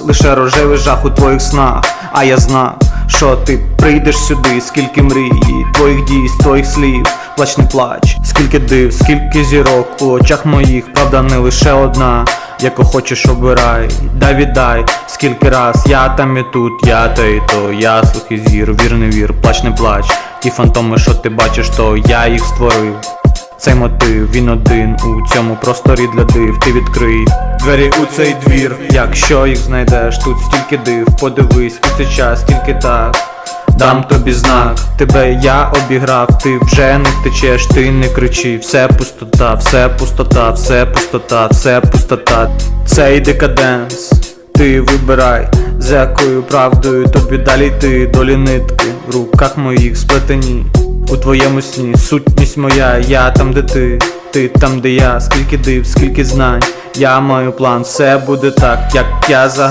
Лише рожевий жах у твоїх снах, а я знав, що ти прийдеш сюди, скільки мрій, твоїх дій, твоїх слів, плач не плач, скільки див, скільки зірок у очах моїх, правда не лише одна, яку хочеш обирай, дай віддай, скільки раз я там і тут, я та і то, я слух і зір, вір не вір, плач не плач, ті фантоми, що ти бачиш, то я їх створив. Цей мотив, він один у цьому просторі для див. Ти відкрий двері у цей двір. Якщо їх знайдеш, тут стільки див, подивись, у цей час тільки так. Дам тобі знак, тебе я обіграв, ти вже не втечеш, ти не кричи, все пустота, все пустота, все пустота, все пустота, цей декаденс, ти вибирай, за якою правдою тобі далі йти долі нитки в руках моїх сплетені. У твоєму сні сутність моя, я там, де ти, ти там, де я, скільки див, скільки знань, я маю план, все буде так, як я загадав.